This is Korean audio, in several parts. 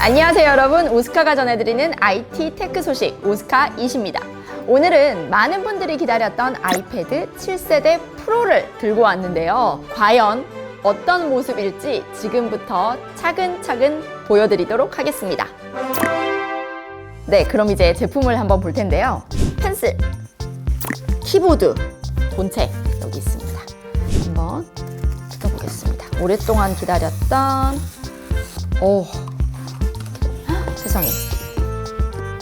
안녕하세요 여러분. 오스카가 전해드리는 IT 테크 소식 오스카 이십니다. 오늘은 많은 분들이 기다렸던 아이패드 7세대 프로를 들고 왔는데요. 과연 어떤 모습일지 지금부터 차근차근 보여드리도록 하겠습니다. 네 그럼 이제 제품을 한번 볼 텐데요. 펜슬 키보드 본체 여기 있습니다 오랫동안 기다렸던 오 세상에.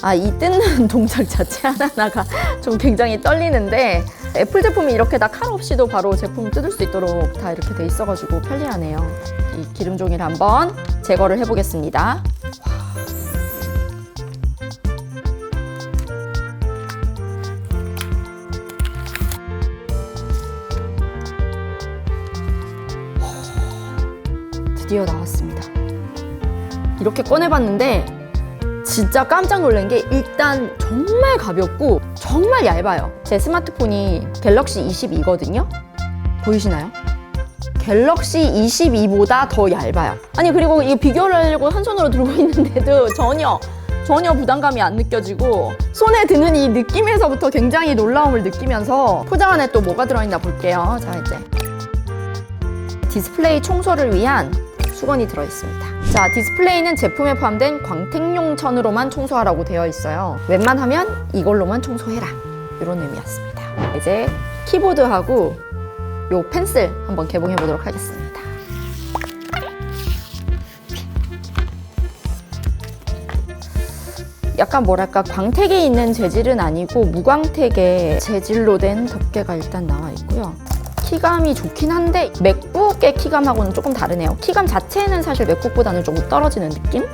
아, 이 뜯는 동작 자체 하나하나가 좀 굉장히 떨리는데 애플 제품이 이렇게 다 칼 없이도 바로 제품 뜯을 수 있도록 다 이렇게 돼 있어가지고 편리하네요. 이 기름 종이를 한번 제거를 해보겠습니다. 드디어 나왔습니다. 이렇게 꺼내봤는데 진짜 깜짝 놀란 게 일단 정말 가볍고 정말 얇아요. 제 스마트폰이 갤럭시 22거든요. 보이시나요? 갤럭시 22보다 더 얇아요. 아니 그리고 이게 비교를 하려고 한 손으로 들고 있는데도 전혀 전혀 부담감이 안 느껴지고 손에 드는 이 느낌에서부터 굉장히 놀라움을 느끼면서 포장 안에 또 뭐가 들어있나 볼게요. 자 이제 디스플레이 청소를 위한 수건이 들어있습니다. 자, 디스플레이는 제품에 포함된 광택용 천으로만 청소하라고 되어 있어요. 웬만하면 이걸로만 청소해라. 이런 의미였습니다. 이제 키보드하고 요 펜슬 한번 개봉해 보도록 하겠습니다. 약간 뭐랄까 광택이 있는 재질은 아니고 무광택의 재질로 된 덮개가 일단 나와 있고요. 키감이 좋긴 한데 맥북의 키감하고는 조금 다르네요. 키감 자체는 사실 맥북보다는 조금 떨어지는 느낌?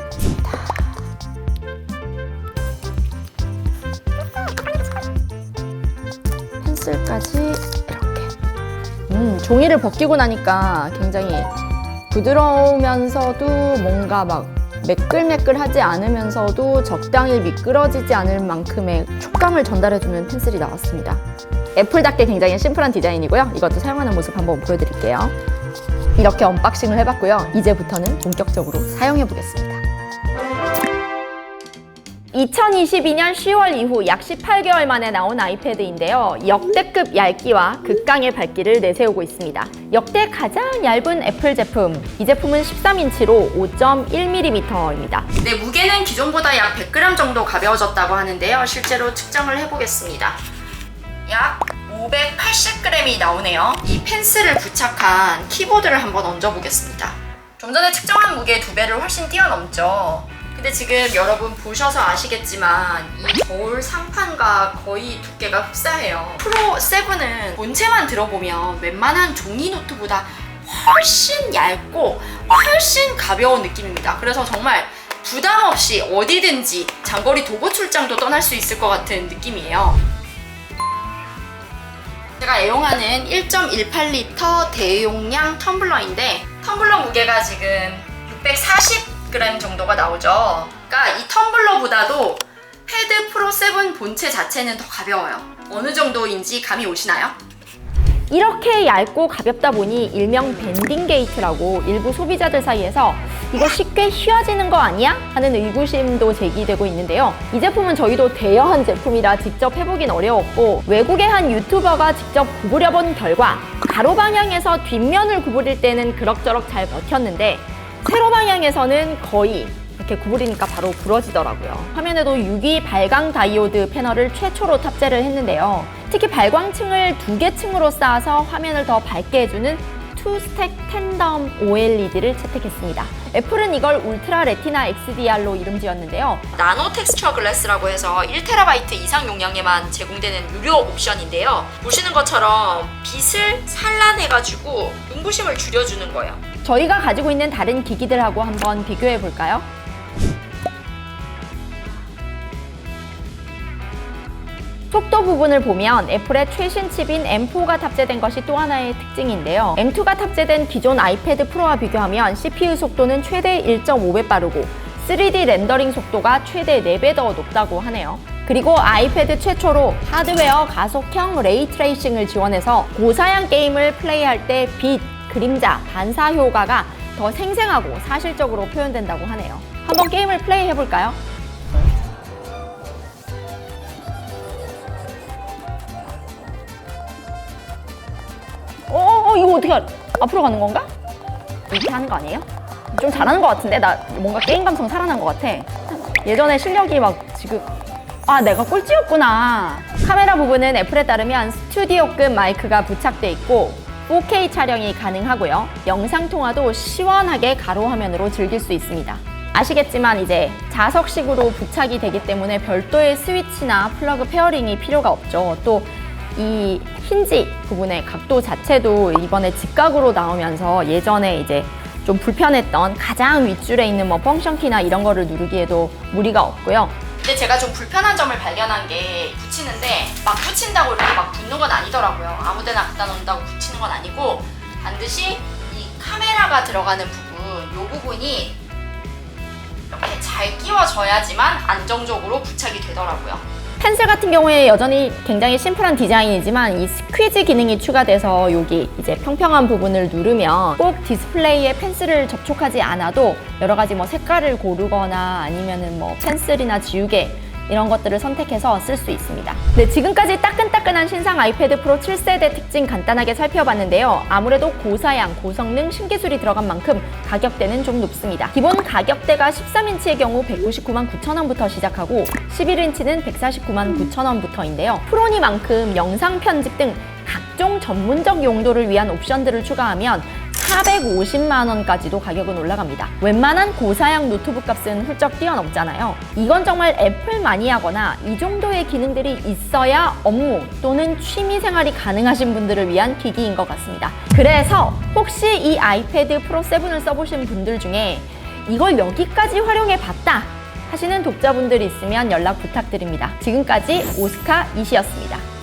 펜슬까지 이렇게. 음, 종이를 벗기고 나니까 굉장히 부드러우면서도 뭔가 막 매끌매끌하지 않으면서도 적당히 미끄러지지 않을 만큼의 촉감을 전달해주는 펜슬이 나왔습니다. 애플답게 굉장히 심플한 디자인이고요. 이것도 사용하는 모습 한번 보여드릴게요. 이렇게 언박싱을 해봤고요. 이제부터는 본격적으로 사용해보겠습니다. 2022년 10월 이후 약 18개월 만에 나온 아이패드인데요. 역대급 얇기와 극강의 밝기를 내세우고 있습니다. 역대 가장 얇은 애플 제품. 이 제품은 13인치로 5.1mm입니다. 네, 무게는 기존보다 약 100g 정도 가벼워졌다고 하는데요. 실제로 측정을 해보겠습니다. 약 580g이 나오네요. 이 펜슬을 부착한 키보드를 한번 얹어보겠습니다. 좀 전에 측정한 무게의 두 배를 훨씬 뛰어넘죠. 근데 지금 여러분 보셔서 아시겠지만 이 거울 상판과 거의 두께가 흡사해요. 프로 7은 본체만 들어보면 웬만한 종이 노트보다 훨씬 얇고 훨씬 가벼운 느낌입니다. 그래서 정말 부담 없이 어디든지 장거리 도보 출장도 떠날 수 있을 것 같은 느낌이에요. 제가 애용하는 1.18리터 대용량 텀블러인데 텀블러 무게가 지금 640g 정도가 나오죠. 그러니까 이 텀블러보다도 패드 프로 7 본체 자체는 더 가벼워요. 어느 정도인지 감이 오시나요? 이렇게 얇고 가볍다 보니 일명 밴딩 게이트라고 일부 소비자들 사이에서 이거 쉽게 휘어지는 거 아니야? 하는 의구심도 제기되고 있는데요. 이 제품은 저희도 대여한 제품이라 직접 해보긴 어려웠고 외국의 한 유튜버가 직접 구부려본 결과 가로 방향에서 뒷면을 구부릴 때는 그럭저럭 잘 버텼는데 세로 방향에서는 거의 이렇게 구부리니까 바로 부러지더라고요. 화면에도 유기 발광 다이오드 패널을 최초로 탑재를 했는데요. 특히 발광층을 두 개 층으로 쌓아서 화면을 더 밝게 해주는 투스택 텐덤 OLED를 채택했습니다. 애플은 이걸 울트라 레티나 XDR로 이름 지었는데요. 나노 텍스처 글래스라고 해서 1TB 이상 용량에만 제공되는 유료 옵션인데요. 보시는 것처럼 빛을 산란해가지고 눈부심을 줄여주는 거예요. 저희가 가지고 있는 다른 기기들하고 한번 비교해 볼까요? 속도 부분을 보면 애플의 최신 칩인 M4가 탑재된 것이 또 하나의 특징인데요. M2가 탑재된 기존 아이패드 프로와 비교하면 CPU 속도는 최대 1.5배 빠르고 3D 렌더링 속도가 최대 4배 더 높다고 하네요. 그리고 아이패드 최초로 하드웨어 가속형 레이 트레이싱을 지원해서 고사양 게임을 플레이할 때 빛, 그림자, 반사 효과가 더 생생하고 사실적으로 표현된다고 하네요. 한번 게임을 플레이 해볼까요? 이거 어떻게 알... 앞으로 가는 건가? 이렇게 하는 거 아니에요? 좀 잘하는 것 같은데? 나 뭔가 게임 감성 살아난 것 같아. 예전에 실력이 막 지금 아 내가 꼴찌였구나. 카메라 부분은 애플에 따르면 스튜디오급 마이크가 부착돼 있고 4K 촬영이 가능하고요. 영상 통화도 시원하게 가로 화면으로 즐길 수 있습니다. 아시겠지만 이제 자석식으로 부착이 되기 때문에 별도의 스위치나 플러그 페어링이 필요가 없죠. 또 이 힌지 부분의 각도 자체도 이번에 직각으로 나오면서 예전에 이제 좀 불편했던 가장 윗줄에 있는 뭐 펑션 키나 이런 거를 누르기에도 무리가 없고요. 근데 제가 좀 불편한 점을 발견한 게 붙이는데 막 붙인다고 이렇게 막 붙는 건 아니더라고요. 아무 데나 갖다 놓는다고 붙이는 건 아니고 반드시 이 카메라가 들어가는 부분, 이 부분이 이렇게 잘 끼워져야지만 안정적으로 부착이 되더라고요. 펜슬 같은 경우에 여전히 굉장히 심플한 디자인이지만 이 스퀴즈 기능이 추가돼서 여기 이제 평평한 부분을 누르면 꼭 디스플레이에 펜슬을 접촉하지 않아도 여러 가지 뭐 색깔을 고르거나 아니면은 뭐 펜슬이나 지우개 이런 것들을 선택해서 쓸 수 있습니다. 네, 지금까지 따끈따끈한 신상 아이패드 프로 7세대 특징 간단하게 살펴봤는데요. 아무래도 고사양, 고성능, 신기술이 들어간 만큼 가격대는 좀 높습니다. 기본 가격대가 13인치의 경우 199만 9천 원부터 시작하고 11인치는 149만 9천 원부터인데요. 프로니만큼 영상 편집 등 각종 전문적 용도를 위한 옵션들을 추가하면 450만 원까지도 가격은 올라갑니다. 웬만한 고사양 노트북 값은 훌쩍 뛰어넘잖아요. 이건 정말 애플 마니아거나 이 정도의 기능들이 있어야 업무 또는 취미 생활이 가능하신 분들을 위한 기기인 것 같습니다. 그래서 혹시 이 아이패드 프로 7을 써보신 분들 중에 이걸 여기까지 활용해 봤다 하시는 독자분들이 있으면 연락 부탁드립니다. 지금까지 오스카 이시였습니다.